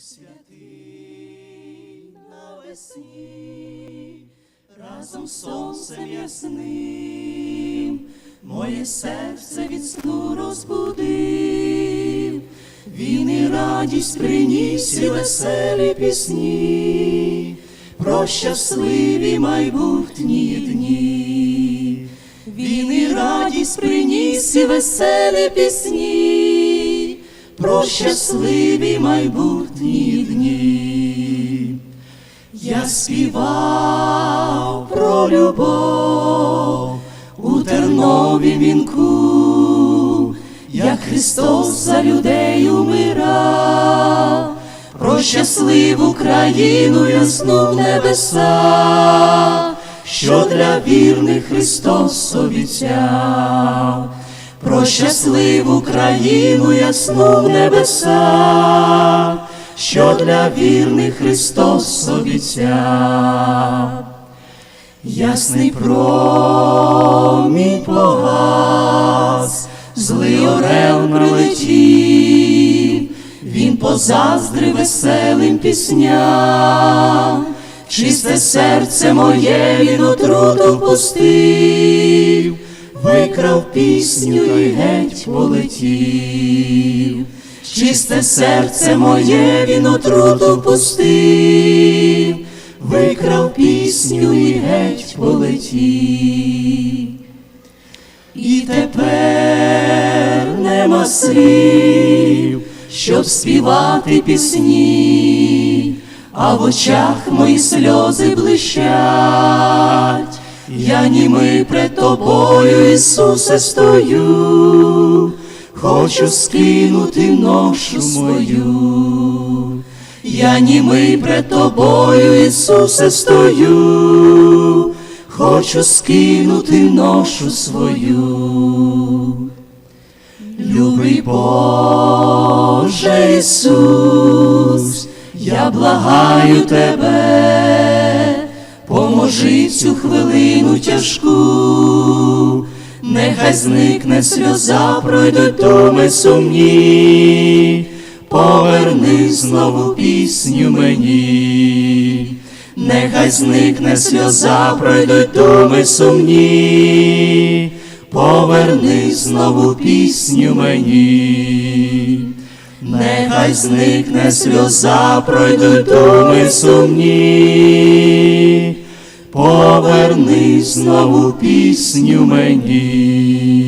святий навесні, разом з сонцем ясним, моє серце від сну розбудив, він і радість приніс і веселі пісні, про щасливі майбутні дні. Він і радість приніс і веселі пісні, про щасливі майбутні дні. Я співав про любов у тернові вінку, як Христос за людей умирав, про щасливу країну ясну в небеса, що для вірних Христос обіцяв, про щасливу країну ясну в небеса, що для вірних Христос обіцяв. Ясний промінь погас, злий орел прилетів, він позаздрив веселим пісням, чисте серце моє він отруту впустив, викрав пісню і геть полетів. Чисте серце моє він отруту впустив, викрав пісню і геть полетів. І тепер нема слів, щоб співати пісні, а в очах мої сльози блищать. Я німий пред тобою, Ісусе, стою, хочу скинути ношу свою. Я німий пред тобою, Ісусе, стою, хочу скинути ношу свою. Любий Боже Ісус, я благаю тебе, поможи цю хвилину тяжку, нехай зникне сльоза, пройдуть думи сумні, поверни знову пісню мені, нехай зникне сльоза, пройдуть думи сумні, поверни знову пісню мені. Нехай зникне сльоза, пройдуть думи сумні, поверни знову пісню мені.